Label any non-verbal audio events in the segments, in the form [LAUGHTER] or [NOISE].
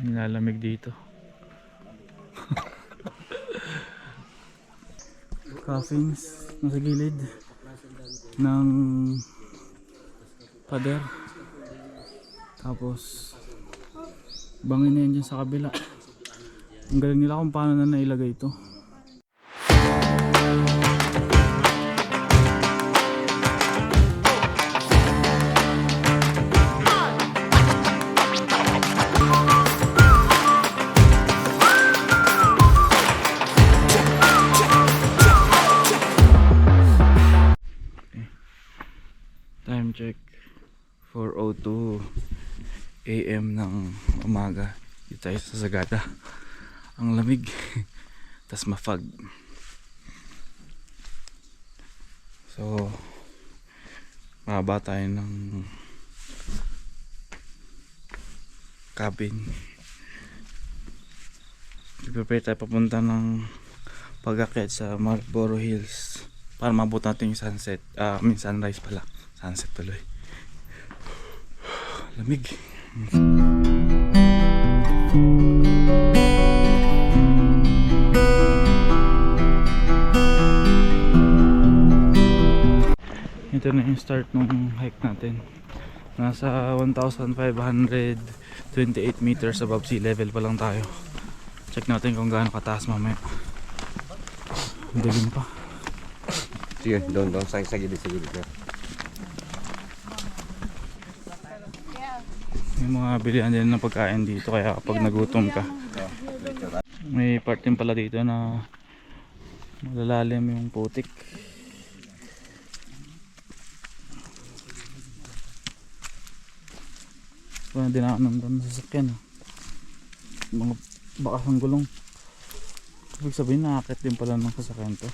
Nilalamig dito. Coffins nasa gilid ng pader. Tapos bangin na yan dyan sa kabila. Ang galing nila kung paano na nailagay ito. Umaga. Dito tayo sa Sagada. Ang lamig. [LAUGHS] Tas mafag. So mababa tayo ng cabin. Prepare tayo papunta ng pag-akyat sa Marlboro Hills para mabot natin yung sunset. Ah I sunrise pala. Sunset tuloy. [SIGHS] Lamig ito na yung start ng hike natin. Nasa 1,528 meters above sea level pa lang tayo. Check natin kung gaano kataas mamaya. Dilim pa. Sige, doon, doon, sa, sa gilid, sa gilid. na. may mga bilihan din ng pagkain dito kaya kapag nagutom ka may part din pala dito na malalalim yung putik wala din ako nandun sa sasakyan ah. mga bakas ng gulong ibig sabihin nakakit din pala ng sasakyan to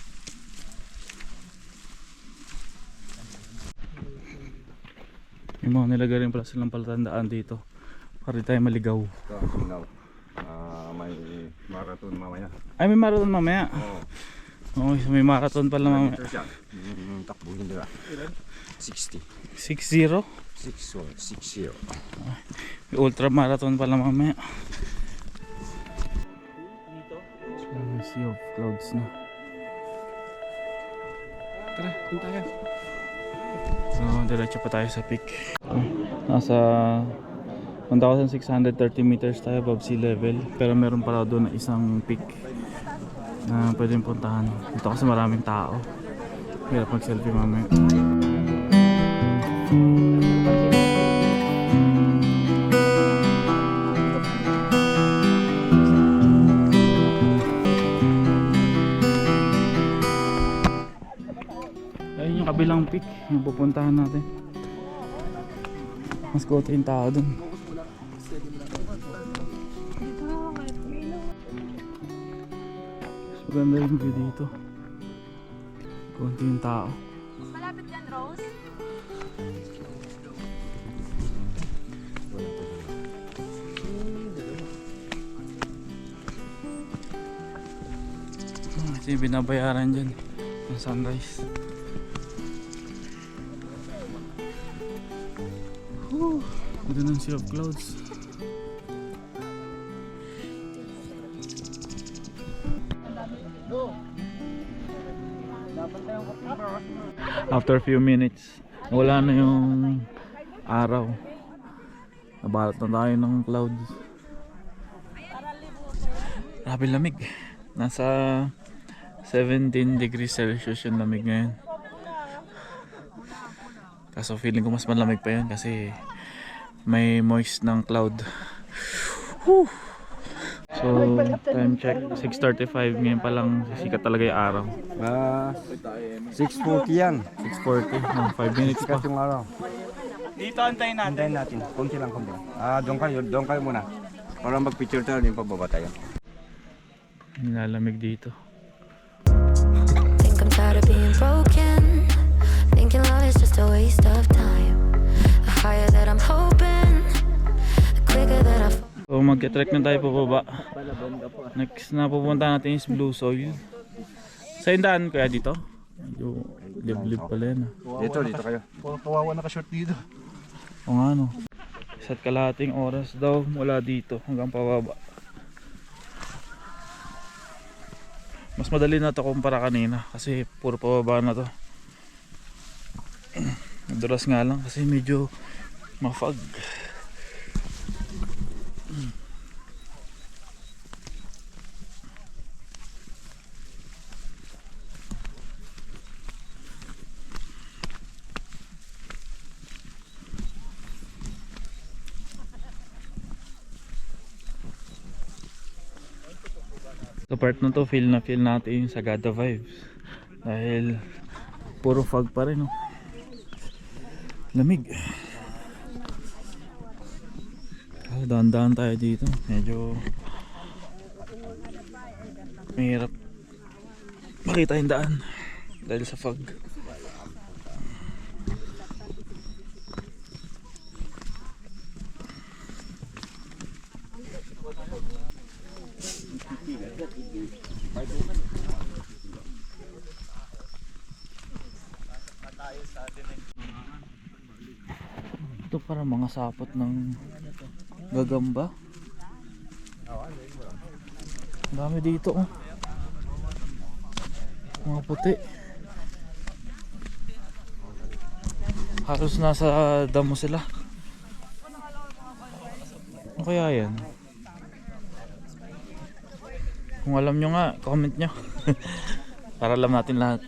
may mga nilagay rin pala silang palatandaan dito para tayo maligaw Ito, ah, may marathon mamaya. ay may marathon mamaya Oo. okay so may marathon pala mamaya. Mm, takbuhin nila. 60. 6-0 6 60. May ultra marathon pala mamaya. Dito? sea of clouds na. Tara, doon tayo. So, diretso pa tayo sa peak. Nasa 1,630 meters tayo above sea level. Pero meron pala doon na isang peak na pwedeng puntahan. Dito kasi maraming tao. Hirap mag-selfie mamaya. Ayun yung kabilang peak, yung pupuntahan natin. Mas konti yung tao dun. Maganda yung view dito. Konti yung tao. Malapit dyan, Rose. Ah, Ito yung binabayaran dyan. Yung sunrise. Whew. Ganda ng sea of clouds. After a few minutes, wala na yung araw. Nabalat na tayo ng clouds. Grabe lamig. Nasa 17 degrees Celsius yung lamig ngayon. Kaso feeling ko mas malamig pa yun kasi may moist ng cloud. Whew. So, time check, 6.35 ngayon pa lang sikat talaga yung araw. Ah, 640 yan. 6.40, no, 5 minutes pa. Sikat yung araw. Dito antayin natin. Hintayin natin. Kunti lang, lang. Ah, doon kayo, doon kayo muna. Para mag-picture tayo, yung pababa tayo. Nilalamig dito. Think I'm tired of being broken. Thinking love is just a waste of time. The higher that I'm hoping, the quicker that I fall. So mag-trek na tayo pababa. Next na pupunta natin is Blue Soil. Sa indaan kaya dito? Medyo liblib pala yan. ah. Dito, dito kayo. Kawawa nakashort dito. O nga no. isa't kalahating oras daw mula dito hanggang pababa mas madali na to kumpara kanina kasi puro pababa na to madulas nga lang kasi medyo mafag Sa part na to, feel na feel natin yung Sagada vibes. Dahil puro fog pa rin. Oh. Lamig. Ah, dahan-dahan tayo dito. Medyo mahirap makita yung daan dahil sa fog. Ito para mga sapot ng gagamba. Ang dami dito oh. Mga puti. Halos nasa damo sila. Ano kaya yan? Kung alam nyo nga, comment nyo. [LAUGHS] Para alam natin lahat.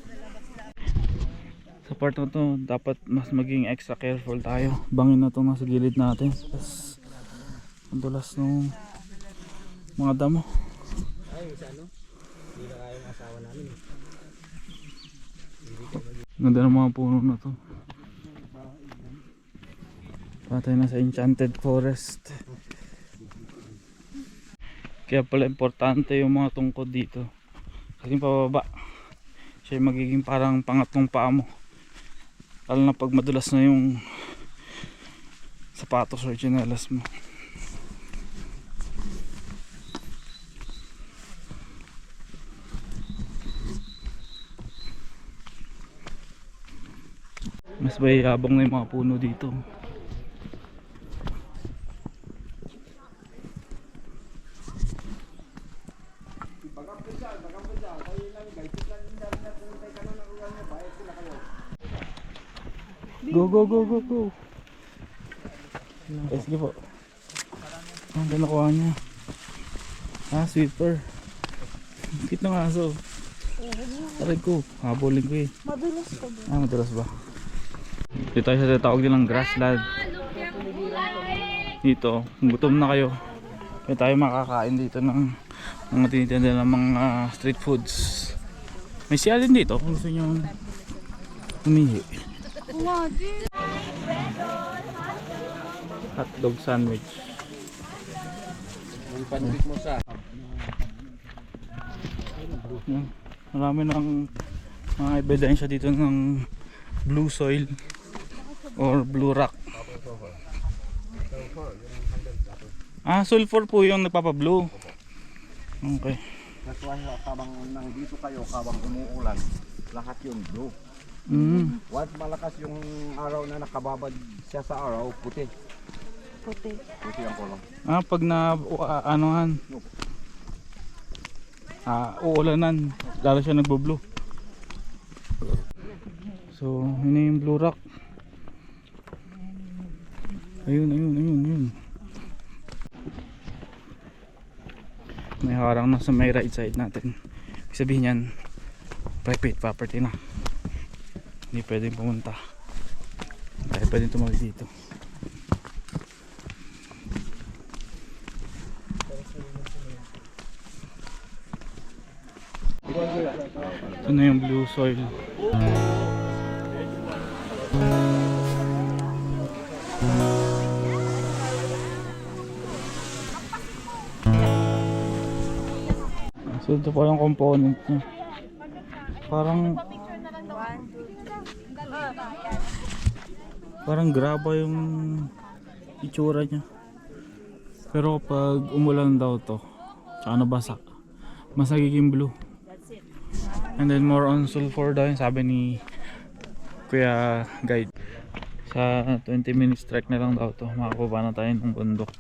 Sa part na to, dapat mas maging extra careful tayo. Bangin na to nasa gilid natin. Tapos, ang dulas ng mga damo. Ganda ng mga puno na to. Patay na sa enchanted forest. Kaya pala importante yung mga tungkod dito. Kasi pababa, siya magiging parang pangatlong paa mo. Lalo na pag madulas na yung sapatos or chinelas mo. Mas bayabang na yung mga puno dito. Go, go, go, go, go. Eh, sige po. Ang ganda nakuha niya. Ah, sweeper. Cute ng aso. Aray ko, habulin ko eh. Madulas ka ba? Ah, madalas ba? Dito tayo sa tatawag nilang grassland. Dito, gutom na kayo, kaya tayo makakain dito ng mga tinitinda ng mga street foods. May siya din dito kung gusto nyo umihi. Hotdog sandwich. Yung pansit mo sa Yan. Marami ng mga ebidensya dito ng blue soil or blue rock. Ah, sulfur po yung nagpapa-blue. Okay. That's why kabang nandito kayo, kabang umuulan, lahat yung blue. Mm. Once malakas yung araw na nakababad siya sa araw, puti. Puti. Puti ang kolong. Ah, pag na uh, anuhan. Ah, uulanan, lalo siya nagbo-blue. So, yun na yung blue rock. Ayun, ayun, ayun, ayun. May harang na sa may right side natin. Ibig sabihin yan, private property na. Hindi pwedeng pumunta. Hindi pwedeng tumawid dito. Ito na yung blue soil. So ito po yung component niya. Parang Parang graba yung itsura niya. Pero pag umulan daw to, tsaka nabasa, mas nagiging blue. And then more on sulfur daw yung sabi ni Kuya Guide. Sa Sa 20 minutes trek na lang daw to. Makakuha na tayo ng bundok.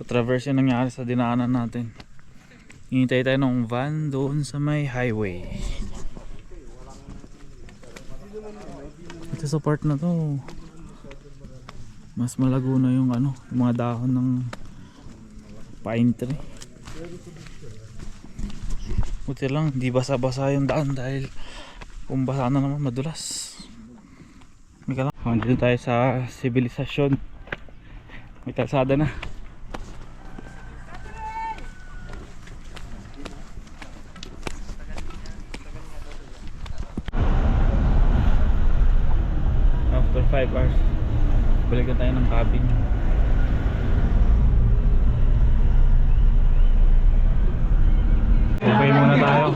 So traverse yung nangyari sa dinaanan natin. Hinintay tayo ng van doon sa may highway. Ito sa part na to. Mas malago na yung ano, yung mga dahon ng pine tree. Buti lang, di basa-basa yung daan dahil kung basa na naman madulas. May lang. Dito tayo sa sibilisasyon. May kalsada na. After 5 hours, balikan tayo ng cabin. Okay muna tayo.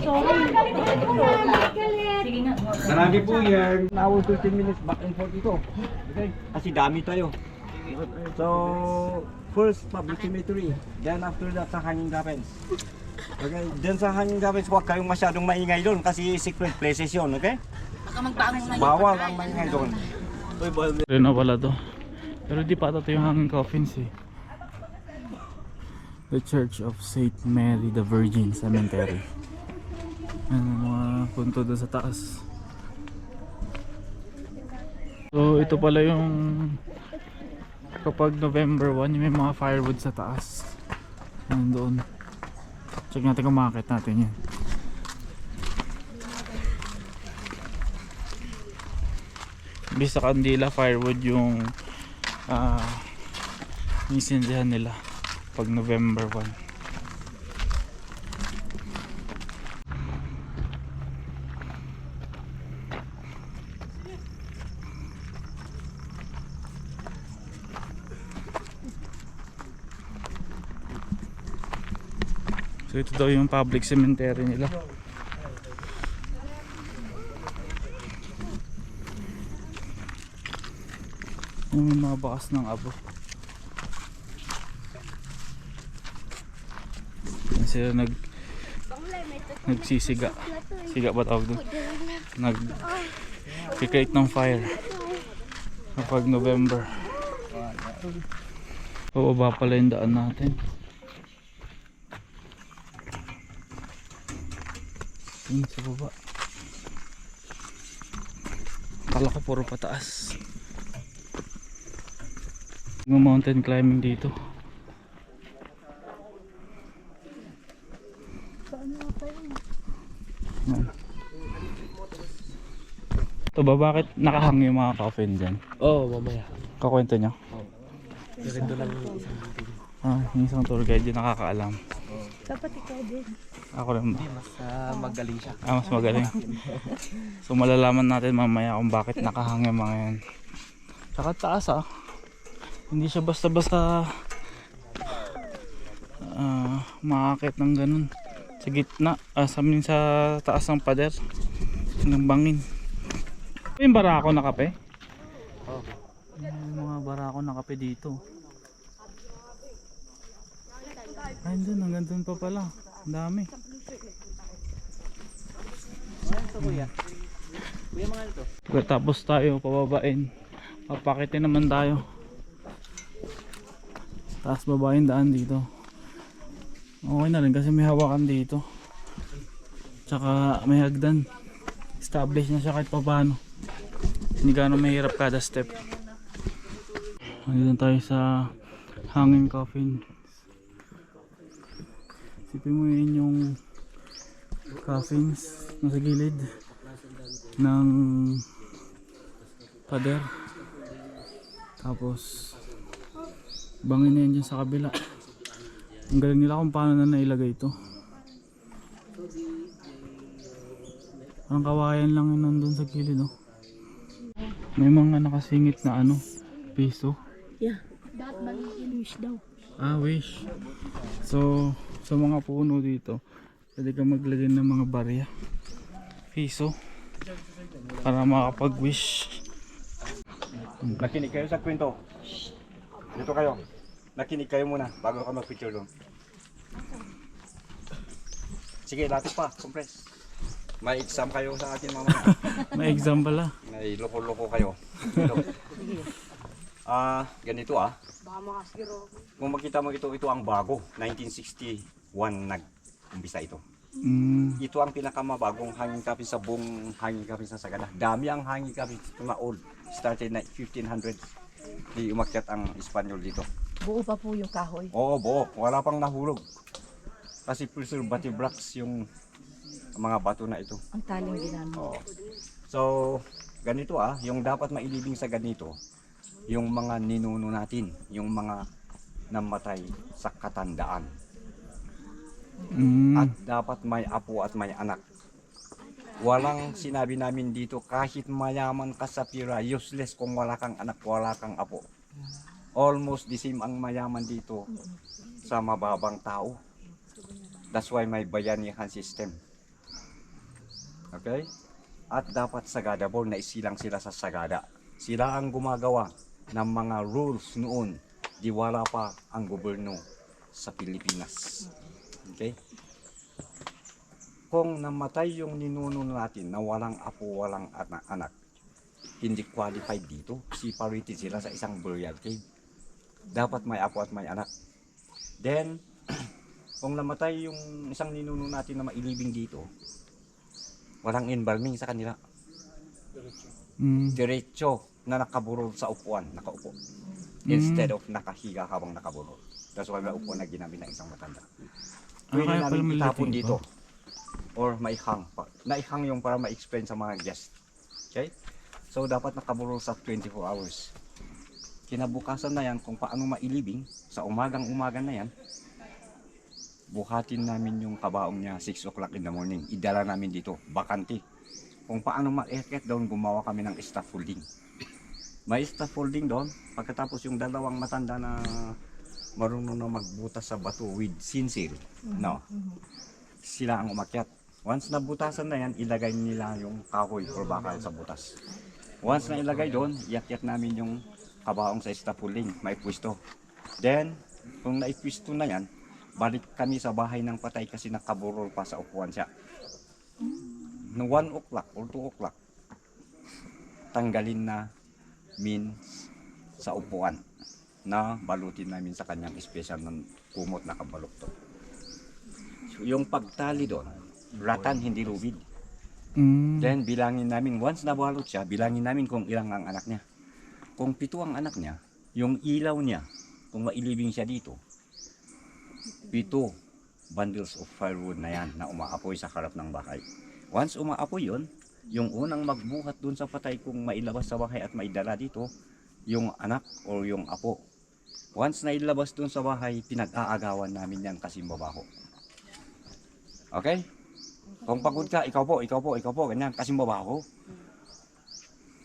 Marami po yan. Now 15 minutes back and forth ito. Okay? Kasi dami tayo. So, first public cemetery. Then after that sa Hanging Gardens. Okay? Then sa Hanging Gardens, huwag kayong masyadong maingay doon kasi secret places yun. Okay? Bawal ang maingay doon. Na pala to. Pero di pa ito yung hanging coffins eh. The Church of Saint Mary the Virgin Cemetery. Ano mga punto doon sa taas. So ito pala yung kapag November 1 yung may mga firewood sa taas. Nandoon. Check natin kung makakit natin yan. Imbis sa kandila firewood yung ah uh, nila pag November 1 So ito daw yung public cemetery nila yung may mga bakas ng abo. Sila nag nagsisiga. Siga ba tawag doon nag create ng fire. Kapag November. Pababa pala yung daan natin. Yun sa baba. Kala ko puro pataas yung mountain climbing dito. Ito ba bakit nakahang yung mga coffin dyan? Oo, oh, mamaya. Kakwento nyo? Lang yung isang Ah, yung isang tour guide yung nakakaalam. Dapat ikaw din. Ako rin ba? Mas ah, magaling siya. Ah, mas magaling. So malalaman natin mamaya kung bakit nakahang yung mga yan. Tsaka taas ah. Hindi siya basta-basta ah makakit ng ganun. Sa gitna, ah, sa, amin sa taas ng pader. Ng bangin. Ito yung barako na kape? Oo. Yung mga barako na kape dito. Ay, doon, hanggang doon pa pala. Ang dami. Kuya. Kuya mga ito. Pagkatapos tayo pababain, papakitin naman tayo. Taas babayin daan dito. Okay na rin kasi may hawakan dito. Tsaka may hagdan. Established na siya kahit paano. Hindi gano'ng mahirap kada step. Nandito tayo sa hanging coffin. Sipin mo yun yung coffins nasa gilid ng pader tapos bangin na yan dyan sa kabila ang galing nila kung paano na nailagay ito parang kawayan lang yun nandun sa gilid oh. may mga nakasingit na ano piso Yeah. Dapat bang wish daw. ah wish so sa mga puno dito pwede ka maglagay ng mga barya piso para makapag wish Nakinig kayo sa kwento. Dito kayo. Nakinig kayo muna bago ka mag-picture doon. Sige, lapit pa. Compress. May exam kayo sa akin mamaya. [LAUGHS] May exam pala. May loko-loko kayo. [LAUGHS] Ah, ganito ah. Kung makita mo ito, ito ang bago. 1961 nag-umpisa ito. Mm. Ito ang pinakamabagong hanging kapin sa buong hanging kapin sa Sagada. Dami ang hanging kapin ito na old. Started na 1500. Di umakyat ang Espanyol dito. Buo pa po yung kahoy. Oo, buo. Wala pang nahulog. Kasi preservative rocks yung mga bato na ito. Ang taling ginamit. Oo. So, ganito ah, yung dapat mailibing sa ganito, yung mga ninuno natin, yung mga namatay sa katandaan. Mm. At dapat may apo at may anak. Walang sinabi namin dito, kahit mayaman ka sa pira, useless kung wala kang anak, wala kang apo. Almost the same ang mayaman dito sa mababang tao. That's why may bayanihan system. Okay? At dapat sagadable na isilang sila sa sagada. Sila ang gumagawa ng mga rules noon. Di wala pa ang gobyerno sa Pilipinas. Okay? Kung namatay yung ninuno natin na walang apo, walang ana- anak, hindi qualified dito. Separated sila sa isang burial cave. Dapat may apo at may anak. Then, [CLEARS THROAT] kung namatay yung isang ninuno natin na mailibing dito, walang embalming sa kanila. Mm. Diretso na nakaburol sa upuan, nakaupo. Instead of nakahiga habang nakaburol. That's why may upuan na ginamit ng isang matanda. Ah, Pwede pala namin itapon dito. Or maihang. Naihang yung para ma-explain sa mga guest. Okay? So dapat nakaburol sa 24 hours. Kinabukasan na yan kung paano mailibing, sa umagang umaga na yan, buhatin namin yung kabaong niya 6 o'clock in the morning. Idala namin dito, bakante. Kung paano ma-eket doon, gumawa kami ng scaffolding. May scaffolding doon, pagkatapos yung dalawang matanda na marunong na magbutas sa bato with sincere. No. Sila ang umakyat. Once nabutasan na yan, ilagay nila yung kahoy or bakal sa butas. Once na ilagay doon, iakyat namin yung kabaong sa scaffolding, may pwesto. Then, kung naipwisto na yan, balik kami sa bahay ng patay kasi nakaburol pa sa upuan siya. No 1 o'clock or 2 o'clock, tanggalin na means sa upuan na balutin namin sa kanyang special ng kumot na kabaluktot. So, yung pagtali doon, ratan hindi lubid. Mm. Then bilangin namin, once nabalot siya, bilangin namin kung ilang ang anak niya. Kung pito ang anak niya, yung ilaw niya, kung mailibing siya dito, pito bundles of firewood na yan na umaapoy sa harap ng bahay. Once umaapoy yon, yung unang magbuhat dun sa patay kung mailabas sa bahay at maidala dito, yung anak or yung apo. Once na ilabas dun sa bahay, pinag-aagawan namin yan kasi mabaho. Okay? Kung pagod ka, ikaw po, ikaw po, ikaw po, ganyan, kasi mabaho.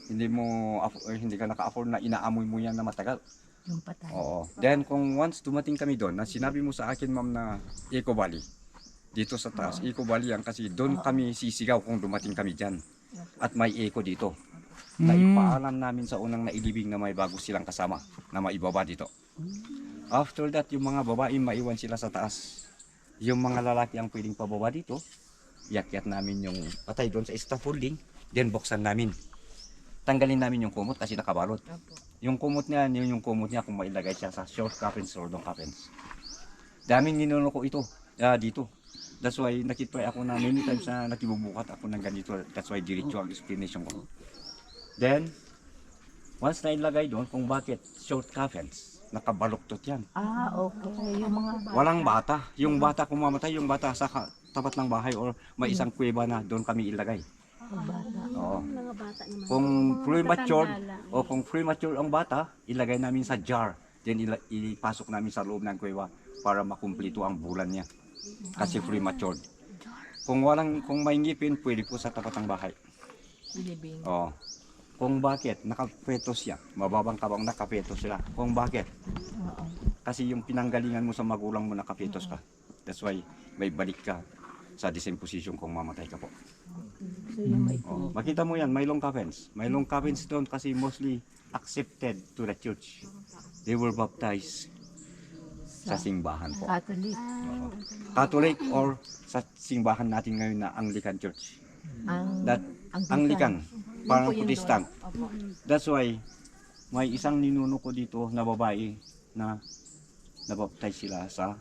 Hindi mo, or hindi ka naka-afford na inaamoy mo yan na matagal. Yung patay. Oo. Then kung once dumating kami doon, na sinabi mo sa akin ma'am na Eco Valley, dito sa taas, Eco Valley yan kasi doon kami sisigaw kung dumating kami dyan. At may eco dito. Na Mm. ipaalam namin sa unang nailibing na may bago silang kasama na maibaba dito. After that, yung mga babae maiwan sila sa taas. Yung mga lalaki ang pwedeng pababa dito, yakyat namin yung patay doon sa scaffolding, then buksan namin. Tanggalin namin yung kumot kasi nakabalot. Yung kumot niya, yun yung kumot niya kung mailagay siya sa short coffins or long coffins. Daming ninuno ko ito, ah, dito. That's why nakitry ako na many times na nakibubukat ako ng ganito. That's why diretso ang explanation ko. Then, once na ilagay doon kung bakit short coffins, nakabaluktot yan. Ah, okay. Yung mga Walang bata. Yung bata kung mamatay, yung bata sa tapat ng bahay or may isang kuweba na doon kami ilagay. bata. Oo. Mga bata naman. Kung premature o kung premature ang bata, ilagay namin sa jar. Then ila- ipasok namin sa loob ng kuweba para makumplito ang bulan niya. Kasi premature. Kung walang kung may ngipin, pwede po sa tapat ng bahay. Living. Oo. Kung bakit nakapetos siya, mababang kabang nakapetos sila. Kung bakit? Kasi yung pinanggalingan mo sa magulang mo nakapetos ka. That's why may balik ka sa the same position kung mamatay ka po. May Oh, makita mo yan, may long coffins. May long coffins doon kasi mostly accepted to the church. They were baptized sa simbahan po. Catholic. Oo. Catholic or sa simbahan natin ngayon na Anglican Church. Ang, that Anglican. Parang Protestant. Opo. That's why may isang ninuno ko dito na babae na nabaptize sila sa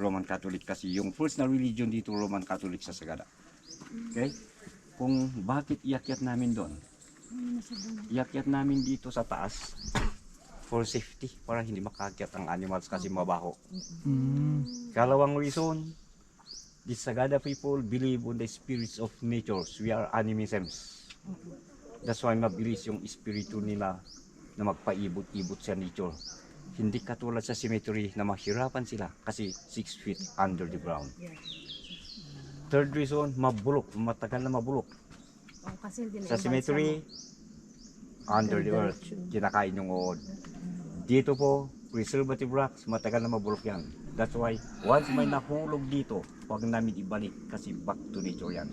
Roman Catholic kasi yung first na religion dito Roman Catholic sa Sagada. Okay? Kung bakit iakyat namin doon? Iakyat namin dito sa taas for safety para hindi makakyat ang animals kasi mabaho. Mm. Kalawang reason, the Sagada people believe on the spirits of nature. We are animisms. That's why mabilis yung espiritu nila na magpaibot-ibot sa nature. Hindi katulad sa cemetery na mahirapan sila kasi 6 feet under the ground. Third reason, mabulok. Matagal na mabulok. Oh, kasi hindi na Sa cemetery, under the earth. Kinakain yung uod. Dito po, preservative rocks, matagal na mabulok yan. That's why, once may nahulog dito, huwag namin ibalik kasi back to nature yan.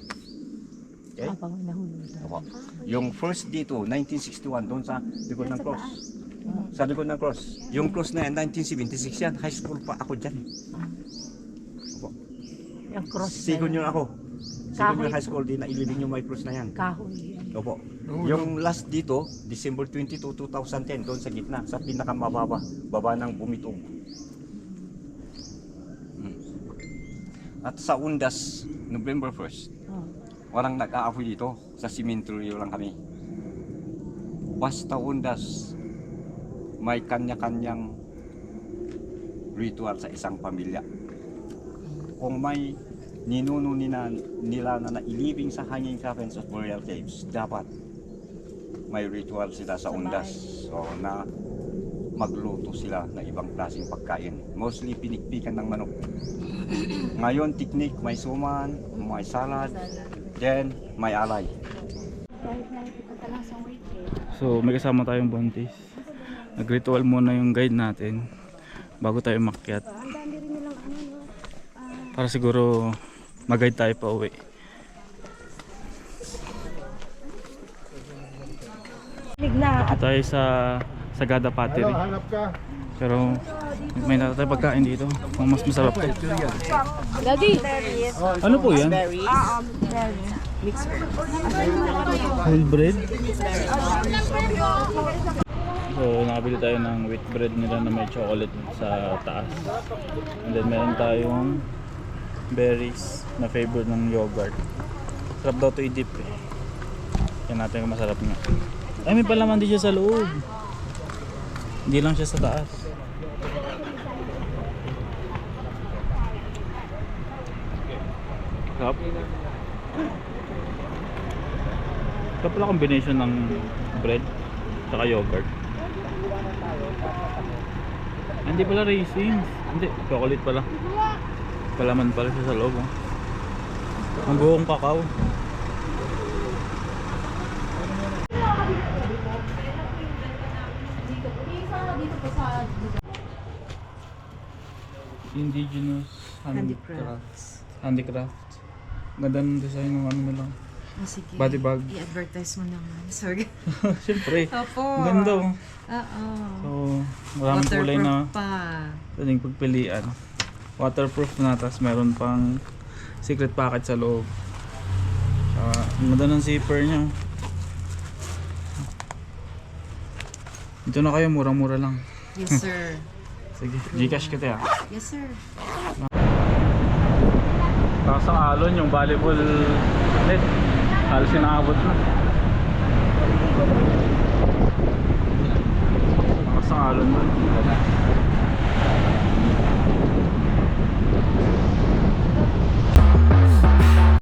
Okay? Habang nahulog. Yung first dito, 1961, doon sa likod ng cross. Sa likod ng cross. Yung cross na yan, 1976 yan. High school pa ako dyan. Opo. Yung cross na Second yun. ako. Kahoy. year high school, di na ilibing yung may cross na yan. Kahoy yan. Opo. Yung last dito, December 22, 2010, doon sa gitna, sa pinakamababa, baba ng bumitog. Hmm. At sa Undas, November 1st, Oh. walang nag-aapoy dito, sa cemetery lang kami. Basta Undas, may kanya-kanyang ritual sa isang pamilya. Kung may ninuno nila, nila na nailibing sa hanging caverns of burial caves, dapat may ritual sila sa undas. So, na magluto sila ng ibang klaseng pagkain. Mostly pinikpikan ng manok. [CLEARS THROAT] Ngayon, technique, may suman, may salad, then may alay. So may kasama tayong buntis. Nag-ritual muna yung guide natin bago tayo makyat. Para siguro mag-guide tayo pa uwi. Dito tayo sa Sagada Pottery. Pero may nata tayo pagkain dito. Kung mas masarap to. Ano po yan? Whole bread? So nakabili tayo ng wheat bread nila na may chocolate sa taas. And then meron tayong berries na flavor ng yogurt. Sarap daw to i-dip eh. Yan natin kung masarap nga. Ay may palaman din siya sa loob. Hindi lang siya sa taas. Sarap. Sarap pala combination ng bread saka yogurt. Hindi pala raisins. Hindi, chocolate pala. Palaman pala siya sa loob. Oh. Ang buong kakao. Indigenous handicrafts. Handicraft. Ganda ng design ng ano nila. Oh, sige. Body bag. I-advertise mo naman. [LAUGHS] Sorry. Siyempre. Opo. Ang Ganda oh. Oo. So, maraming kulay na Waterproof pa. pwedeng pagpilian. Waterproof na, tapos meron pang secret packet sa loob. Saka, ang ganda ng zipper niya. Dito na kayo, murang-mura lang. Yes, sir. [LAUGHS] Sige, Gcash kita ah. Yes, sir. Tapos ang alon, yung volleyball net. Halos inaabot na. Tapos ang alon doon.